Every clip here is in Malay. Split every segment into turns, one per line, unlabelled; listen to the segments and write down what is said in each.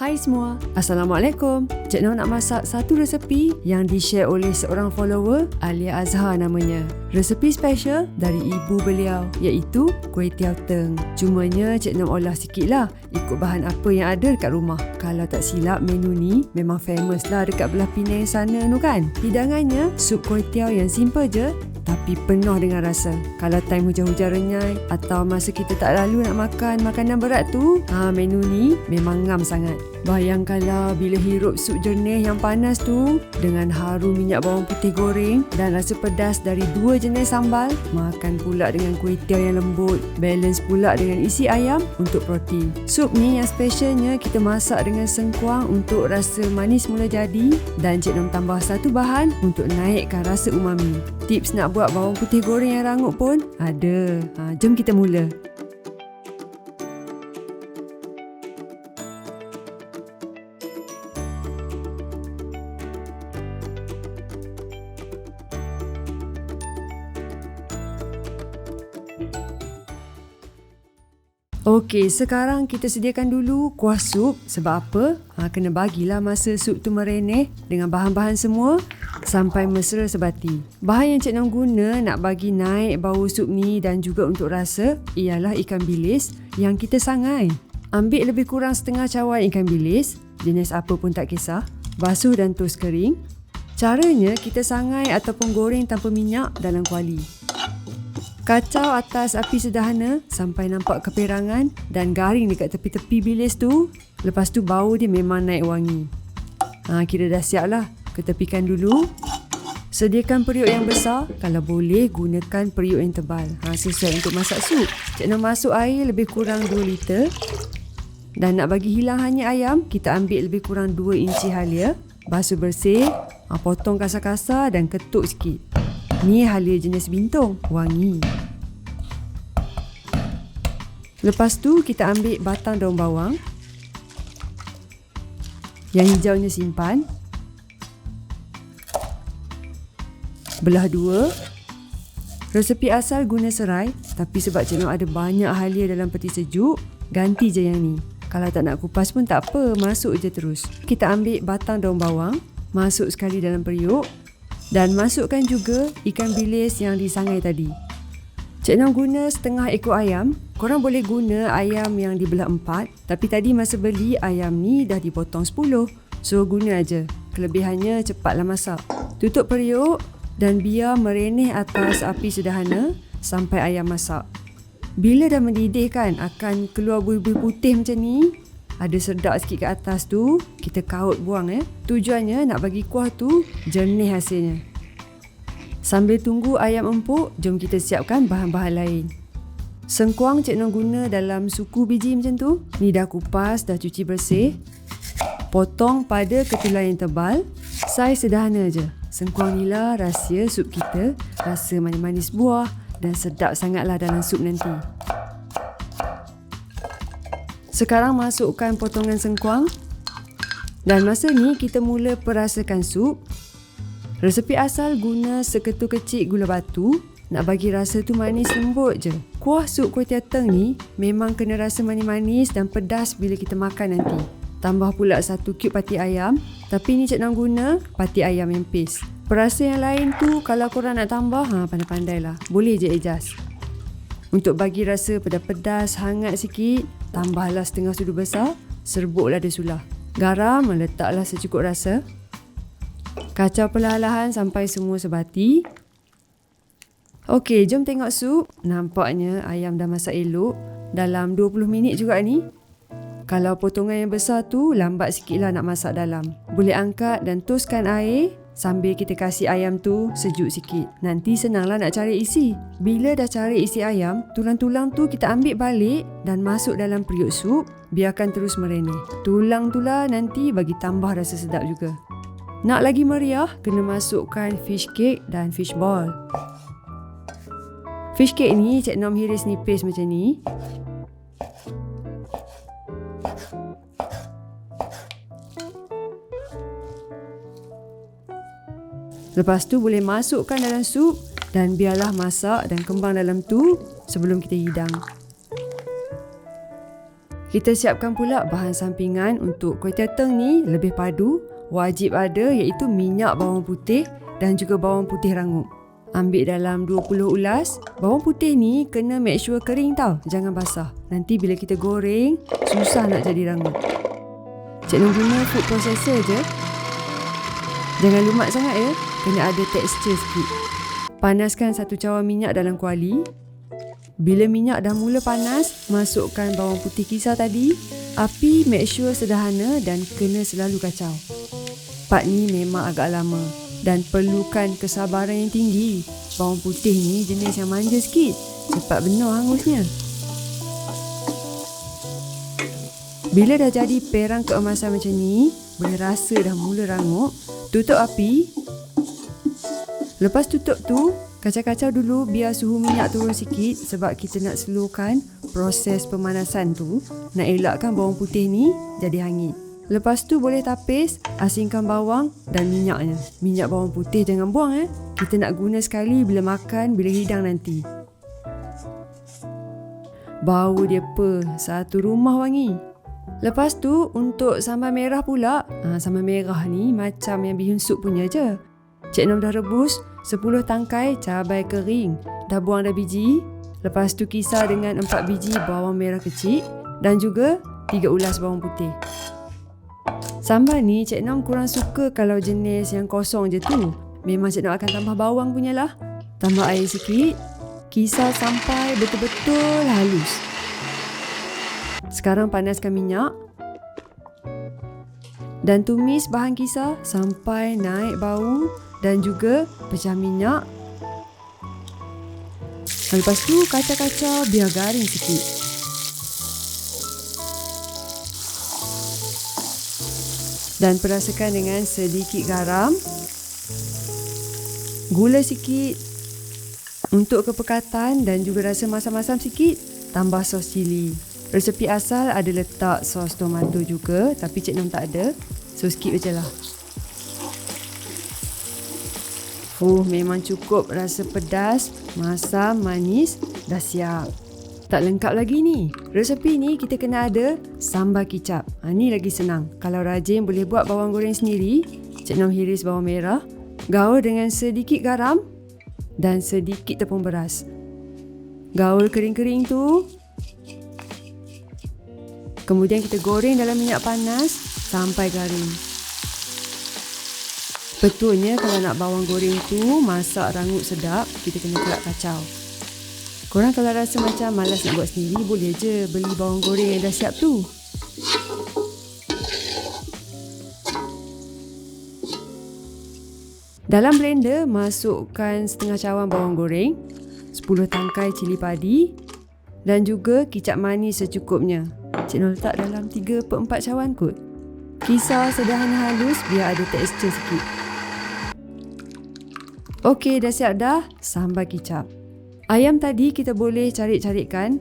Hai semua, Assalamualaikum. Cik Noh nak masak satu resepi yang di-share oleh seorang follower, Alia Azhar namanya. Resepi special dari ibu beliau iaitu kuih tiaw teng. Cumanya Cik Noh olah sikit lah ikut bahan apa yang ada dekat rumah. Kalau tak silap menu ni memang famous lah dekat belah Penang sana tu kan. Hidangannya sup kuih tiaw yang simple je tapi penuh dengan rasa. Kalau time hujan-hujan renyai atau masa kita tak lalu nak makan makanan berat tu, ha, menu ni memang ngam sangat. Bayangkanlah bila hirup sup jernih yang panas tu dengan harum minyak bawang putih goreng dan rasa pedas dari dua jenis sambal, makan pula dengan kuih yang lembut, balance pula dengan isi ayam untuk protein. Sup ni yang specialnya kita masak dengan sengkuang untuk rasa manis mula jadi dan Cik Nom tambah satu bahan untuk naikkan rasa umami. Tips nak buat bawang putih goreng yang rangup pun ada. Ha, jom kita mula. Okey, sekarang kita sediakan dulu kuah sup. Sebab apa? Ha, kena bagilah masa sup tu mereneh dengan bahan-bahan semua sampai mesra sebati. Bahan yang Cik Nam guna nak bagi naik bau sup ni dan juga untuk rasa ialah ikan bilis yang kita sangai. Ambil lebih kurang setengah cawan ikan bilis, jenis apa pun tak kisah. Basuh dan tos kering. Caranya kita sangai ataupun goreng tanpa minyak dalam kuali. Kacau atas api sederhana sampai nampak keperangan dan garing dekat tepi-tepi bilis tu. Lepas tu bau dia memang naik wangi. Ha, kira dah siap lah. Ketepikan dulu. Sediakan periuk yang besar. Kalau boleh, gunakan periuk yang tebal. Ha, sesuai untuk masak sup. Cik nak masuk air lebih kurang 2 liter. Dan nak bagi hilang hanya ayam, kita ambil lebih kurang 2 inci halia. Basuh bersih, ha, potong kasar-kasar dan ketuk sikit. Ni halia jenis bintong, wangi. Lepas tu kita ambil batang daun bawang. Yang hijaunya simpan. Belah dua. Resepi asal guna serai tapi sebab Cik ada banyak halia dalam peti sejuk, ganti je yang ni. Kalau tak nak kupas pun tak apa, masuk je terus. Kita ambil batang daun bawang, masuk sekali dalam periuk dan masukkan juga ikan bilis yang disangai tadi. Cik Nam guna setengah ekor ayam. Korang boleh guna ayam yang dibelah empat. Tapi tadi masa beli ayam ni dah dipotong sepuluh. So guna aja. Kelebihannya cepatlah masak. Tutup periuk dan biar merenih atas api sederhana sampai ayam masak. Bila dah mendidih kan akan keluar buih-buih putih macam ni. Ada sedap sikit ke atas tu, kita kaut buang eh. Tujuannya nak bagi kuah tu jernih hasilnya. Sambil tunggu ayam empuk, jom kita siapkan bahan-bahan lain. Sengkuang Cik Noh guna dalam suku biji macam tu. Ni dah kupas, dah cuci bersih. Potong pada ketulan yang tebal. Saiz sederhana je. Sengkuang ni lah rahsia sup kita. Rasa manis-manis buah dan sedap sangatlah dalam sup nanti. Sekarang masukkan potongan sengkuang. Dan masa ni kita mula perasakan sup. Resepi asal guna seketul kecil gula batu. Nak bagi rasa tu manis lembut je. Kuah sup kuih tiateng ni memang kena rasa manis-manis dan pedas bila kita makan nanti. Tambah pula satu cube pati ayam. Tapi ni cik nak guna pati ayam yang paste. Perasa yang lain tu kalau korang nak tambah, ha, pandai-pandai lah. Boleh je adjust. Untuk bagi rasa pedas-pedas, hangat sikit, tambahlah setengah sudu besar, serbuklah dia sulah. Garam, letaklah secukup rasa. Kacau perlahan-lahan sampai semua sebati. Okey, jom tengok sup. Nampaknya ayam dah masak elok. Dalam 20 minit juga ni. Kalau potongan yang besar tu, lambat sikit lah nak masak dalam. Boleh angkat dan toskan air Sambil kita kasih ayam tu sejuk sikit. Nanti senanglah nak cari isi. Bila dah cari isi ayam, tulang-tulang tu kita ambil balik dan masuk dalam periuk sup. Biarkan terus merenih. Tulang tu lah nanti bagi tambah rasa sedap juga. Nak lagi meriah, kena masukkan fish cake dan fish ball. Fish cake ni Cik Nom hiris nipis macam ni. Lepas tu boleh masukkan dalam sup dan biarlah masak dan kembang dalam tu sebelum kita hidang. Kita siapkan pula bahan sampingan untuk kuih teteng ni lebih padu. Wajib ada iaitu minyak bawang putih dan juga bawang putih rangup. Ambil dalam 20 ulas. Bawang putih ni kena make sure kering tau. Jangan basah. Nanti bila kita goreng, susah nak jadi rangup. Cik Nur guna food processor je. Jangan lumat sangat ya. Kena ada tekstur sikit. Panaskan satu cawan minyak dalam kuali. Bila minyak dah mula panas, masukkan bawang putih kisar tadi. Api make sure sederhana dan kena selalu kacau. Part ni memang agak lama dan perlukan kesabaran yang tinggi. Bawang putih ni jenis yang manja sikit. Cepat benar hangusnya. Bila dah jadi perang keemasan macam ni, boleh rasa dah mula rangup, tutup api. Lepas tutup tu, Kacau-kacau dulu biar suhu minyak turun sikit sebab kita nak slowkan proses pemanasan tu nak elakkan bawang putih ni jadi hangit. Lepas tu boleh tapis, asingkan bawang dan minyaknya. Minyak bawang putih jangan buang eh. Kita nak guna sekali bila makan, bila hidang nanti. Bau dia apa? Satu rumah wangi. Lepas tu untuk sambal merah pula. Ha, sambal merah ni macam yang bihun sup punya je. Cik Nom dah rebus 10 tangkai cabai kering. Dah buang dah biji. Lepas tu kisar dengan 4 biji bawang merah kecil dan juga 3 ulas bawang putih. Sambal ni Cik Nom kurang suka kalau jenis yang kosong je tu. Memang Cik Nom akan tambah bawang punya lah. Tambah air sikit. Kisar sampai betul-betul halus. Sekarang panaskan minyak. Dan tumis bahan kisar sampai naik bau dan juga pecah minyak. Lepas tu kacau-kacau biar garing sikit. Dan perasakan dengan sedikit garam. Gula sikit untuk kepekatan dan juga rasa masam-masam sikit. Tambah sos cili. Resepi asal ada letak sos tomato juga tapi Cik Nom tak ada. So skip je lah. Oh, memang cukup rasa pedas, masam, manis, dah siap. Tak lengkap lagi ni. Resepi ni kita kena ada sambal kicap. Ha, ni lagi senang. Kalau rajin boleh buat bawang goreng sendiri. Cik Nom hiris bawang merah. Gaul dengan sedikit garam dan sedikit tepung beras. Gaul kering-kering tu. Kemudian kita goreng dalam minyak panas sampai garing. Betulnya kalau nak bawang goreng tu masak rangut sedap, kita kena kelak kacau. Korang kalau rasa macam malas nak buat sendiri, boleh je beli bawang goreng yang dah siap tu. Dalam blender, masukkan setengah cawan bawang goreng, 10 tangkai cili padi dan juga kicap manis secukupnya. Cik Nur letak dalam 3 per 4 cawan kot. Kisar sederhana halus biar ada tekstur sikit. Okey, dah siap dah. Sambal kicap. Ayam tadi kita boleh cari-carikan.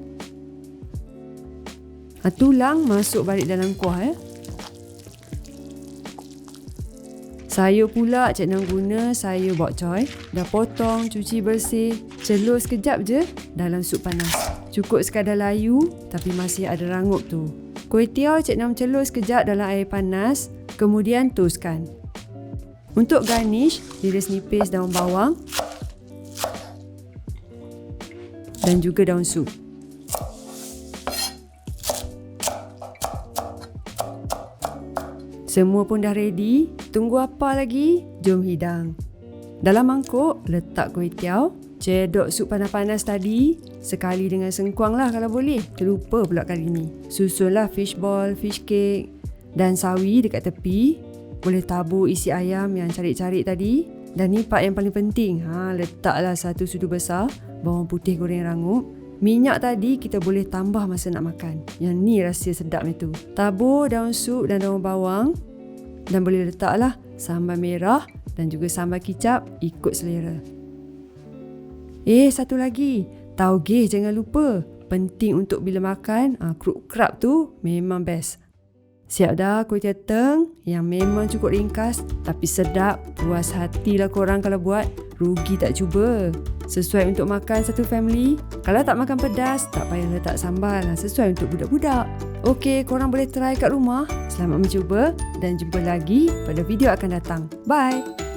Ha, tulang masuk balik dalam kuah. Eh. Sayur pula Cik Nam guna sayur bok choy. Dah potong, cuci bersih. Celur sekejap je dalam sup panas. Cukup sekadar layu tapi masih ada rangup tu. Kuih tiaw Cik Nam celur sekejap dalam air panas. Kemudian toskan. Untuk garnish, iris nipis daun bawang dan juga daun sup. Semua pun dah ready. Tunggu apa lagi? Jom hidang. Dalam mangkuk, letak kuih tiaw. Cedok sup panas-panas tadi. Sekali dengan sengkuang lah kalau boleh. Terlupa pula kali ni. Susunlah fishball, fish cake dan sawi dekat tepi. Boleh tabur isi ayam yang cari-cari tadi. Dan ni part yang paling penting. Ha, letaklah satu sudu besar bawang putih goreng rangup. Minyak tadi kita boleh tambah masa nak makan. Yang ni rahsia sedapnya tu. Tabur daun sup dan daun bawang. Dan boleh letaklah sambal merah dan juga sambal kicap ikut selera. Eh, satu lagi. Taugeh jangan lupa. Penting untuk bila makan, uh, kruk krab tu memang best. Siap dah kuih teteng yang memang cukup ringkas tapi sedap. Puas hatilah korang kalau buat. Rugi tak cuba. Sesuai untuk makan satu family. Kalau tak makan pedas, tak payah letak sambal. Sesuai untuk budak-budak. Okey, korang boleh try kat rumah. Selamat mencuba dan jumpa lagi pada video akan datang. Bye!